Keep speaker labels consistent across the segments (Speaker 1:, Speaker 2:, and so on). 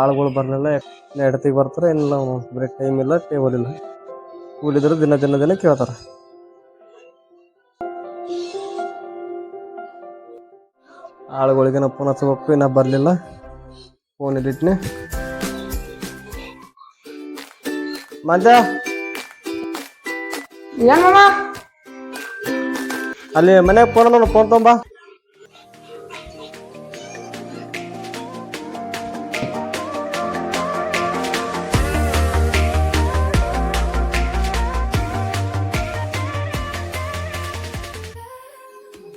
Speaker 1: ಆಳುಗಳು ಬರಲಿಲ್ಲ ಎಡತಿಗೆ ಬರ್ತಾರೆ ಏನಿಲ್ಲ ಬ್ರೇಕ್ ಟೈಮ್ ಇಲ್ಲ ಟೇಬಲ್ ಇಲ್ಲ. ಕೂಲಿದ್ರು ದಿನ ದಿನ ದಿನ ಕೇಳ್ತಾರೆ. ಆಳುಗಳಿಗೆ ನಾವು ಫೋನ್ ಹಚ್ಚಬೇಕು ಇನ್ನೂ ಬರಲಿಲ್ಲ. ಫೋನ್ ಇಲ್ಲಿಟ್ನಿ.
Speaker 2: ಮತ್ತೆ
Speaker 1: ಅಲ್ಲಿ ಮನೆಗೆ ಫೋನ್ ಫೋನ್ ತೊಂಬ.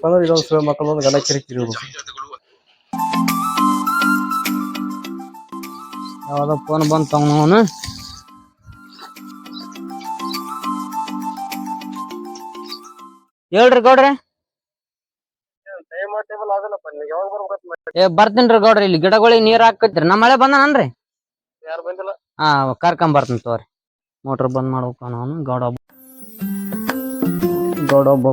Speaker 1: ಬಂದ್ರೆ ಇದೊಂದು ಸುಳ್ಳು ಮಕ್ಕಳು ಒಂದು ಗನ ಕಿರಿಕಿರಿ.
Speaker 2: ಯಾವ್ದೋ ಫೋನ್ ಬಂತ ಅವನು ಹೇಳ್ರಿ ಗೌಡ್ರೆ. ಏ ಬರ್ತೀನ್ರಿ ಗೌಡ್ರಿ ಇಲ್ಲಿ ಗಿಡಗಳಿಗೆ ನೀರ್ ಹಾಕತ್ರಿ. ನಮ್ಮ ಮಳೆ ಬಂದನನ್ರಿ
Speaker 1: ಯಾರು ಬಂದಿಲ್ಲ.
Speaker 2: ಹಾ ಕರ್ಕೊಂಡ್ ಬರ್ತೀನಿ ತಗೋರಿ. ಮೋಟ್ರ್ ಬಂದ್ ಮಾಡ್ಬೇಕು ಅವನು ಗೌಡ. ಗೌಡ ಒಬ್ಬ.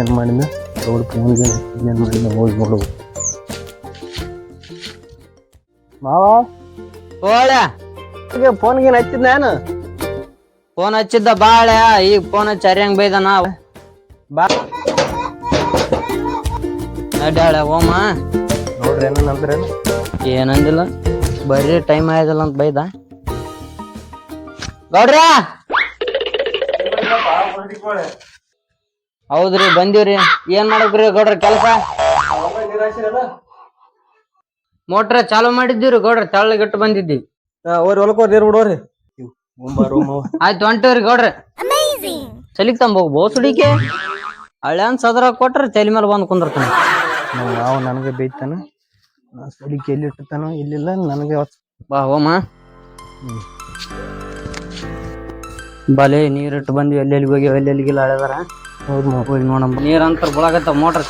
Speaker 1: ಏನ್ ಮಾಡಿದ್ನ? ಅವ್ರ ಫೋನ್ಗೆ ಏನು ಮಾಡಿದ್ನ ಹೋಗಿ ನೋಡು ಮಾವ?
Speaker 2: ಓಳ್ಯ
Speaker 1: ಫೋನ್ಗೆ ಹಚ್ಚಿದ್ ನಾನು
Speaker 2: ಫೋನ್ ಹಚ್ಚಿದ್ದ ಬಾಳೆ. ಈಗ ಫೋನ್ ಹಚ್ಚಿ ಹರಿಯಂಗ್ ನಾವು ಬಾ. ನಡ್ಯಾಳೆ ಓಮ
Speaker 1: ನೋಡ್ರಿ ಏನ ಅಂದ್ರೇನು?
Speaker 2: ಏನಂದಿಲ್ಲ. ಬರ್ರಿ ಟೈಮ್ ಆಯ್ದಲ್ಲ ಅಂತ ಬೈದ. ಗೌಡ್ರ! ಹೌದ್ರಿ ಬಂದಿವ್ರಿ. ಏನ್ ಮಾಡಕ್ರಿ ಗೌಡ್ರ ಕೆಲಸ? ಮೋಟ್ರ ಚಾಲು ಮಾಡಿದ್ದೀವ್ರಿ ಗೌಡ್ರ ತೆಳ್ಳಗಿಟ್ಟು ಬಂದಿದ್ದಿ.
Speaker 1: ಹೊಲಕ್ಕೆ ನೀರು ಬಿಡೋರಿ.
Speaker 2: ಆಯ್ತು ಹೊಂಟಿವ್ರಿ ಗೌಡ್ರ. ಚಲಿಗ್ ತಂಬ ಬೋಸುಡಿಕೆ ಹಳ್ಯಾನ್ ಸದರ ಕೊಟ್ರ ತಲೆ ಮೇಲೆ ಬಂದ್ ಕುಂದಿರ್ತಾನ.
Speaker 1: ಯಾವ ನನಗೆ ಬೈತಾನ. ಸಲಿಕೆ ಎಲ್ಲಿ ಇಟ್ಟಿರ್ತಾನೋ ಇಲ್ಲಿಲ್ಲ ನನಗೆ
Speaker 2: ಬಾ ಹೋಮ. ಬಲೆ ನೀರಿಟ್ಟು ಬಂದ್ವಿ ಎಲ್ಲೆಲ್ಲಿಗೆ ಹೋಗಿ ಎಲ್ಲೆಲ್ಲಿಗೆಲ್ಲ ಹಳೆದಾರ.
Speaker 1: ಹೌದು
Speaker 2: ಹೋಗಿ ನೋಡಮ್ಮ. ನೀರ್ ಅಂತ ಬಳಗತ್ತ ಮೋಟ್ರ್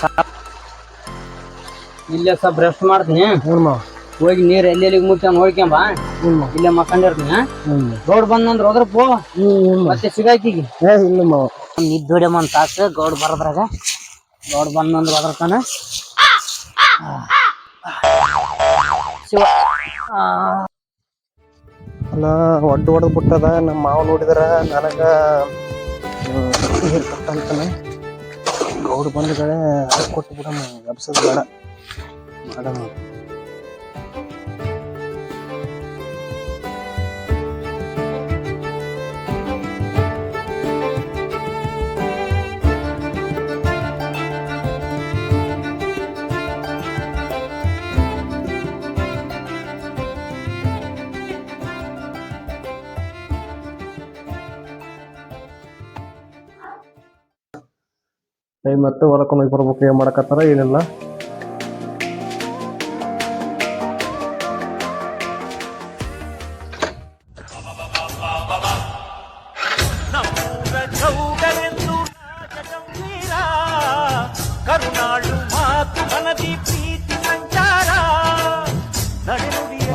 Speaker 2: ಇಲ್ಲೇ ಸ್ವಲ್ಪ ರೆಸ್ಟ್ ಮಾಡ್ತೀನಿ.
Speaker 1: ಹ್ಞೂ ಮಾವ
Speaker 2: ಹೋಗಿ ನೀರ್ ಎಲ್ಲೆಲ್ಲಿಗೆ ಮುಟ್ಟ ನೋಡ್ಕೊಂಬ
Speaker 1: ಹ್ಞೂ ಮಾವ
Speaker 2: ಇಲ್ಲೇ ಮಕ್ಕಂಡಿರ್ತೀನಿ
Speaker 1: ಗೌಡ್
Speaker 2: ರೋಡ್ ಬಂದಂದ್ರ ಹೋದ್ರ ಪೋ.
Speaker 1: ಹ್ಞೂ
Speaker 2: ಮತ್ತೆ ಸಿಗಾಕಿಗೆ.
Speaker 1: ಏ ಇಲ್ಲ ಮಾವ
Speaker 2: ನಿದ್ದೊಡೆ ಒಂದ್ ತಾಸ ಗೌಡ್ ಬರದ್ರಾಗ. ಗೌಡ್ ಬಂದಂದ್ರ ಹೋದ್ರತಾನ. ಶಿವ ಆ,
Speaker 1: ಅಲ್ಲ ಒಡ್ಡು ಹೊಡೆದು ಬಿಟ್ಟದ ನಮ್ಮ ಮಾವ ನೋಡಿದ್ರ ನನಗ ನೀರು ಕಟ್ಟಂತಾನೆ ಗೌಡ್ ಬಂದ ಕಡೆ ಕೊಟ್ಟು ಬಿಡಮ್ಮ ಎಬ್ಸದ್ ಬೇಡ ಮಾಡಮ್ಮ ಕೈ ಮತ್ತೆ ಹೊರಕೊಂಡು ಹೋಗಿ ಬರ್ಬೇಕು ಏನು ಮಾಡಕತ್ತಾರ? ಏನಿಲ್ಲ.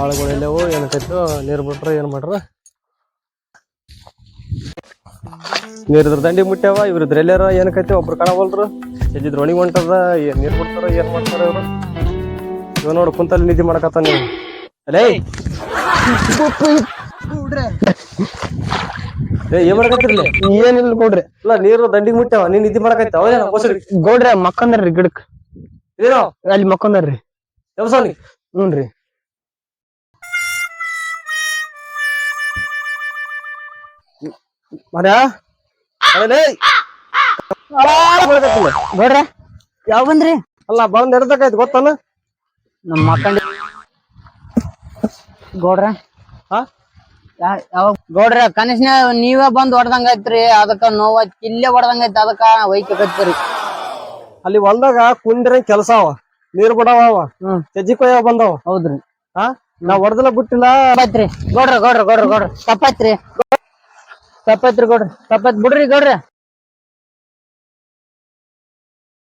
Speaker 1: ಆಳುಗಳು ಎಲ್ಲವೋ ಏನಕ್ಕೈತೋ ನೀರು ಬಿಟ್ರೆ ಏನು ಮಾಡ್ರ? ನೀರಿದ್ರ ದಂಡಿ ಮುಟ್ಟ್ಯಾವ ಇವ್ರದ್ರ ಎಲ್ಲಾರ ಏನಕ್ಕೈತಿ ಒಬ್ರು ಕಾಣವಲ್ರು? ಎದ್ದಿದ್ರ ಒಣಗಿ ಹೊಂಟದ ಏನ್ ನೀರ್ ಬಿಡ್ತಾರ ಏನ್ ಮಾಡ್ತಾರ ಇವ್ರು? ಇವ ನೋಡು ಕುಂತಲ್ಲಿ ನಿಧಿ ಮಾಡಕತ್ತ ನೀವು ಅಲೇ! ಏ ಏನ್ ಮಾಡಕತ್ತಿರ್ಲಿ?
Speaker 3: ಏನಿಲ್ಲ ಗೌಡ್ರಿ.
Speaker 1: ಇಲ್ಲ ನೀರು ದಂಡಿಗೆ ಮುಟ್ಟ್ಯಾವ ನೀನ್ ನಿಧಿ ಮಾಡಕೈತಿ ಅವೇನ ಹೊಸಡಿ
Speaker 3: ಗೌಡ್ರ ಮಕ್ಕಂದ್ರಿ ಗಿಡಕ್.
Speaker 1: ಏನೋ?
Speaker 3: ಅಲ್ಲಿ ಮಕ್ಕಂದ್ರಿ
Speaker 1: ಎಬ್ಸವ್ನಿ?
Speaker 3: ಹ್ಞೂನ್ರಿ
Speaker 1: ಮರ್ಯಾ? ಅದೇ
Speaker 2: ಗೌಡ್ರ ಯಾವ ಬಂದ್ರಿ?
Speaker 1: ಅಲ್ಲ ಬಂದ್ ಎಡ್ದಕ್ಕೈತಿ ಗೊತ್ತಲ್ಲ
Speaker 2: ನಮ್ಮ ಮಕ್ಕಂಡಿ ಗೌಡ್ರ
Speaker 1: ಹಾ?
Speaker 2: ಯಾವ ಗೌಡ್ರ ಕನಿಷ್ಠ ನೀವೇ ಬಂದ್ ಹೊಡ್ದಂಗ ಐತ್ರಿ ಅದಕ್ಕ ನೋವ ಇಲ್ಲೇ ಹೊಡ್ದಂಗ ಐತಿ ಅದಕ್ಕ ಒಯ್ಕತ್ತೀರಿ
Speaker 1: ಅಲ್ಲಿ ಹೊಲ್ದಾಗ ಕುಂದ್ರ ಕೆಲಸ ಅವ ನೀರ್ ಬಿಡವ ಅವ ಕೊಯ್ಯವ ಬಂದವ.
Speaker 2: ಹೌದ್ರಿ.
Speaker 1: ಹಾ? ನಾವ್ ಹೊಡೆದಲ್ಲ ಬಿಟ್ಟಿಲ್ಲ.
Speaker 2: ತಪ್ಪೈತ್ರಿ ಗೌಡ್ರ ಗೌಡ್ರ ಗೌಡ್ರ ಗೌಡ್ರ. ತಪ್ಪೈತ್ರಿ ತಪ್ಪೈತ್ರಿ ಕೊಡ್ರಿ ತಪ್ಪತ್ ಬಿಡ್ರಿ ಗೌಡ್ರ.